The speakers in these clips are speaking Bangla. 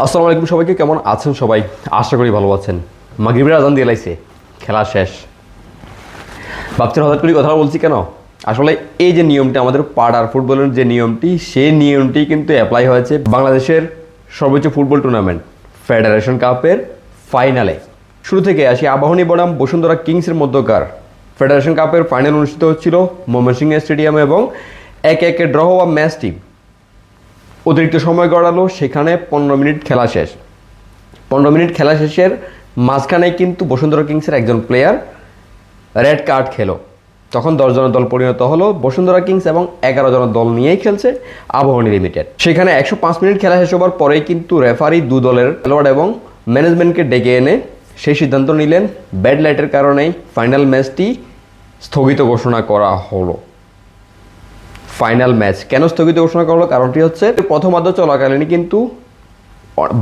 আসসালামু আলাইকুম সবাইকে, কেমন আছেন সবাই? আশা করি ভালো আছেন। মাগরিবের আজান দিয়ে লাইছে, খেলা শেষ। ভাবছেন হঠাৎ করে কথা বলছি কেন? আসলে এই যে নিয়মটি আমাদের পাড়ার ফুটবলের যে নিয়মটি, সেই নিয়মটি কিন্তু অ্যাপ্লাই হয়েছে বাংলাদেশের সর্বোচ্চ ফুটবল টুর্নামেন্ট ফেডারেশন কাপের ফাইনালে শুরু থেকে আসি আবাহনী বনাম বসুন্ধরা কিংসের মধ্যকার। ফেডারেশন কাপের ফাইনাল অনুষ্ঠিত হচ্ছিল ময়মনসিংহ স্টেডিয়ামে এবং এক একে ড্র হওয়া ম্যাচটি অতিরিক্ত সময় গড়ালো, সেখানে পনেরো মিনিট খেলা শেষ। পনেরো মিনিট খেলা শেষের মাঝখানে কিন্তু বসুন্ধরা কিংসের একজন প্লেয়ার রেড কার্ড খেলো। তখন দশ জনের দল পরিণত হলো, বসুন্ধরা কিংস এবং এগারো জনের দল নিয়েই খেলছে আবাহনী লিমিটেড সেখানে একশো পাঁচ মিনিট খেলা শেষ হবার পরেই কিন্তু রেফারি দু দলের খেলোয়াড় এবং ম্যানেজমেন্টকে ডেকে এনে সেই সিদ্ধান্ত নিলেন ব্যাড লাইটের কারণেই ফাইনাল ম্যাচটি স্থগিত ঘোষণা করা হলো। ফাইনাল ম্যাচ কেন স্থগিত ঘোষণা করল? কারণটি হচ্ছে প্রথমার্ধ চলাকালীনই কিন্তু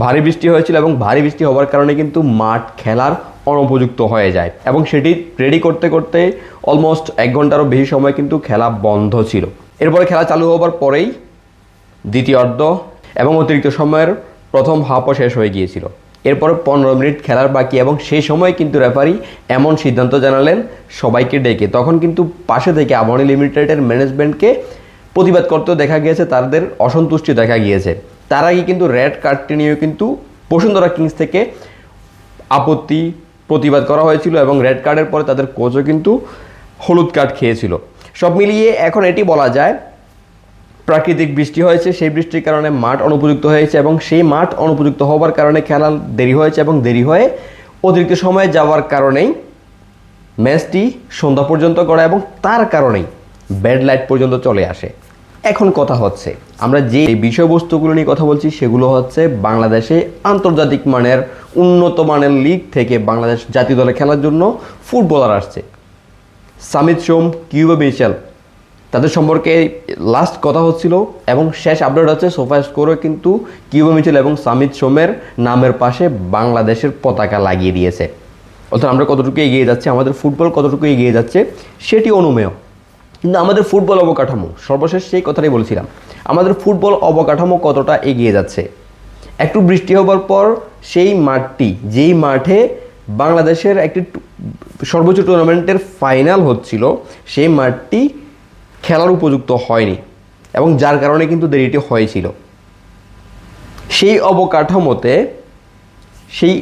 ভারী বৃষ্টি হয়েছিল এবং ভারী বৃষ্টি হওয়ার কারণে কিন্তু মাঠ খেলার অনুপযুক্ত হয়ে যায় এবং সেটি রেডি করতে করতে অলমোস্ট এক ঘন্টারও বেশি সময় কিন্তু খেলা বন্ধ ছিল। এরপরে খেলা চালু হওয়ার পরেই দ্বিতীয় অর্ধ এবং অতিরিক্ত সময়ের প্রথম হাফও শেষ হয়ে গিয়েছিল। এরপরে পনেরো মিনিট খেলার বাকি এবং সেই সময় কিন্তু রেফারি এমন সিদ্ধান্ত জানালেন সবাইকে ডেকে। তখন কিন্তু পাশে থেকে আবাহনী লিমিটেডের ম্যানেজমেন্টকে প্রতিবাদ করতেও দেখা গিয়েছে, তাদের অসন্তুষ্টি দেখা গিয়েছে। তার আগে কিন্তু রেড কার্ডটি নিয়েও কিন্তু বসুন্ধরা কিংস থেকে আপত্তি প্রতিবাদ করা হয়েছিল এবং রেড কার্ডের পরে তাদের কোচও কিন্তু হলুদ কার্ড খেয়েছিল। সব মিলিয়ে এখন এটি বলা যায় প্রাকৃতিক বৃষ্টি হয়েছে, সেই বৃষ্টির কারণে মাঠ অনুপযুক্ত হয়েছে এবং সেই মাঠ অনুপযুক্ত হওয়ার কারণে খেলা দেরি হয়েছে এবং দেরি হয়ে অতিরিক্ত সময়ে যাওয়ার কারণেই ম্যাচটি সন্ধ্যা পর্যন্ত করা এবং তার কারণেই ব্যাড লাইট পর্যন্ত চলে আসে। এখন কথা হচ্ছে, আমরা যে বিষয়বস্তুগুলো নিয়ে কথা বলছি সেগুলো হচ্ছে বাংলাদেশে আন্তর্জাতিক মানের, উন্নত মানের লিগ থেকে বাংলাদেশ জাতীয় দলে খেলার জন্য ফুটবলার আসছে। সামিত সোম, কিউবা মিচেল তাদের সম্পর্কে লাস্ট কথা হচ্ছিল, এবং শেষ আপডেট হচ্ছে সোফা স্কোরও কিন্তু কিউবা মিচেল এবং সামিত সোমের নামের পাশে বাংলাদেশের পতাকা লাগিয়ে দিয়েছে। অর্থাৎ আমরা কতটুকু এগিয়ে যাচ্ছে, আমাদের ফুটবল কতটুকু এগিয়ে যাচ্ছে, সেটি অনুমেয়। কিন্তু আমাদের ফুটবল অবকাঠামো, সর্বশেষ সেই কথাটাই বলছিলাম, আমাদের ফুটবল অবকাঠামো কতটা এগিয়ে যাচ্ছে? একটু বৃষ্টি হবার পর সেই মাঠটি, যেই মাঠে বাংলাদেশের একটি সর্বোচ্চ টুর্নামেন্টের ফাইনাল হচ্ছিল, সেই মাঠটি খেলার উপযুক্ত হয়নি এবং যার কারণে কিন্তু দেরিটি হয়েছিল। সেই অবকাঠামোতে সেই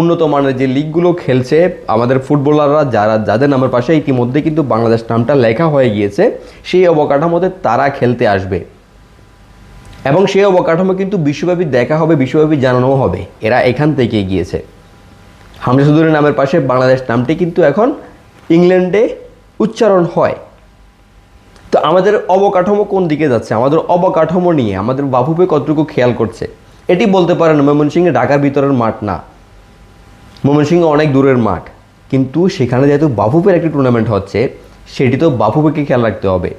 উন্নত মানের যে লিগগুলো খেলছে, আমাদের ফুটবলাররা যারা, যাদের নামের পাশে ইতিমধ্যে কিন্তু বাংলাদেশ নামটা লেখা হয়ে গিয়েছে, সেই অবকাঠামোতে তারা খেলতে আসবে। এবং সেই অবকাঠামো কিন্তু বিশ্বব্যাপী দেখা হবে, বিশ্বব্যাপী জানানোও হবে। এরা এখান থেকে গিয়েছে। হামজাসুদুরের নামের পাশে বাংলাদেশ নামটি কিন্তু এখন ইংল্যান্ডে উচ্চারণ হয়। তো আমাদের অবকাঠামো কোন দিকে যাচ্ছে? আমাদের অবকাঠামো নিয়ে, আমাদের বাফুপে কতটুকু খেয়াল করছে? এটি বলতে পারেন ময়মনসিংহে ঢাকার ভিতরের মাঠ না। ময়মনসিংহ অনেক দূরের মাঠ। কিন্তু সেখানে যেহেতু বাফুপের একটি টুর্নামেন্ট হচ্ছে, সেটি তো বাফুপেকে খেয়াল রাখতে হবে।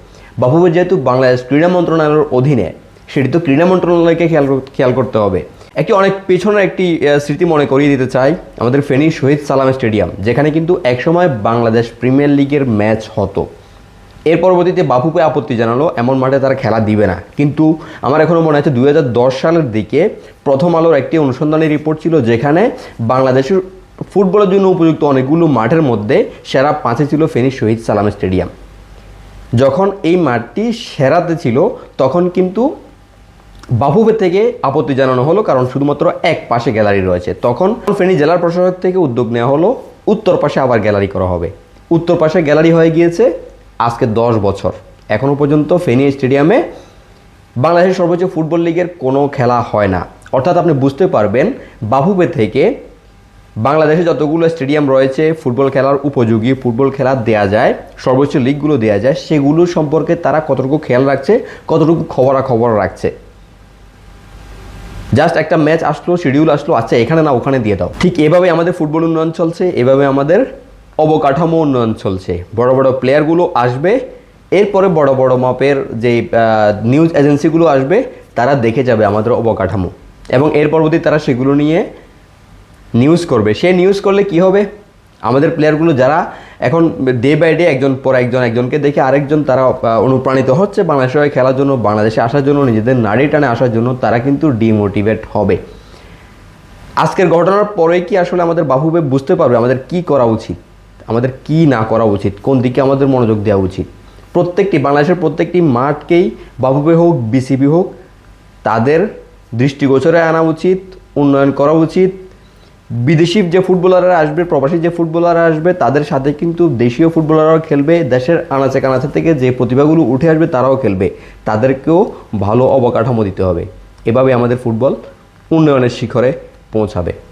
বাফুপের যেহেতু বাংলাদেশ ক্রীড়া মন্ত্রণালয়ের অধীনে, সেটি তো ক্রীড়া মন্ত্রণালয়কে খেয়াল খেয়াল করতে হবে। একটি অনেক পেছনের একটি স্মৃতি মনে করিয়ে দিতে চাই, আমাদের ফেনী শহীদ সালাম স্টেডিয়াম, যেখানে কিন্তু একসময় বাংলাদেশ প্রিমিয়ার লিগের ম্যাচ হতো। এর পরবর্তীতে বাফুপে আপত্তি জানালো, এমন মাঠে তারা খেলা দিবে না। কিন্তু আমার এখনও মনে আছে দু হাজার দশ সালের দিকে প্রথম আলোর একটি অনুসন্ধানী রিপোর্ট ছিল যেখানে বাংলাদেশের ফুটবলের জন্য উপযুক্ত অনেকগুলো মাঠের মধ্যে সেরা পাঁচে ছিল ফেনী শহীদ সালাম স্টেডিয়াম। যখন এই মাঠটি সেরাতে ছিল, তখন কিন্তু বাফুফে থেকে আপত্তি জানানো হলো, কারণ শুধুমাত্র এক পাশে গ্যালারি রয়েছে। তখন ফেনী জেলার প্রশাসক থেকে উদ্যোগ নেওয়া হলো, উত্তর পাশে আবার গ্যালারি করা হবে। উত্তর পাশে গ্যালারি হয়ে গিয়েছে আজকে দশ বছর। এখনও পর্যন্ত ফেনী স্টেডিয়ামে বাংলাদেশের সর্বোচ্চ ফুটবল লিগের কোনো খেলা হয় না। অর্থাৎ আপনি বুঝতে পারবেন বাহুবে থেকে বাংলাদেশে যতগুলো স্টেডিয়াম রয়েছে, ফুটবল খেলার উপযোগী ফুটবল খেলা দেয়া যায়, সর্বোচ্চ লিগগুলো দেয়া যায়, সেগুলো সম্পর্কে তারা কতটুকু খেয়াল রাখছে, কতটুকু খবরাখবর রাখছে। জাস্ট একটা ম্যাচ আসলো, শিডিউল আসলো আচ্ছা এখানে না ওখানে দিয়ে দাও। ঠিক এভাবে আমাদের ফুটবল উন্নয়ন চলছে, এভাবে আমাদের অবকাঠামো উন্নয়ন চলছে। বড় বড় প্লেয়ারগুলো আসবে, এরপরে বড় বড় মাপের যে নিউজ এজেন্সিগুলো আসবে, তারা দেখে যাবে আমাদের অবকাঠামো। এবং এর পরবর্তী তারা সেগুলো নিয়ে নিউজ করবে। সে নিউজ করলে কি হবে? আমাদের প্লেয়ারগুলো যারা এখন ডে বাই ডে একজন পর একজন একজনকে দেখে আরেকজন তারা অনুপ্রাণিত হচ্ছে বাংলাদেশের হয়ে খেলার জন্য, বাংলাদেশে আসার জন্য, নিজেদের নাড়ি টানে আসার জন্য, তারা কিন্তু ডিমোটিভেট হবে। আজকের ঘটনার পরে কি আসলে আমাদের বাহুবে বুঝতে পারবে আমাদের কি করা উচিত? আমাদের কি না করা উচিত? কোন দিকে আমাদের মনোযোগ দেওয়া উচিত? প্রত্যেকটি, বাংলাদেশের প্রত্যেকটি মাঠকেই বাহুবে হোক, বিসিবি হোক, তাদের দৃষ্টিগোচরে আনা উচিত, উন্নয়ন করা উচিত। বিদেশি যে ফুটবলাররা আসবে, প্রবাসী যে ফুটবলাররা আসবে, তাদের সাথে কিন্তু দেশীয় ফুটবলাররাও খেলবে, দেশের আনাচে কানাচে থেকে যে প্রতিভাগুলো উঠে আসবে, তারাও খেলবে। তাদেরকেও ভালো অবকাঠামো দিতে হবে। এভাবে আমাদের ফুটবল উন্নয়নের শিখরে পৌঁছাবে।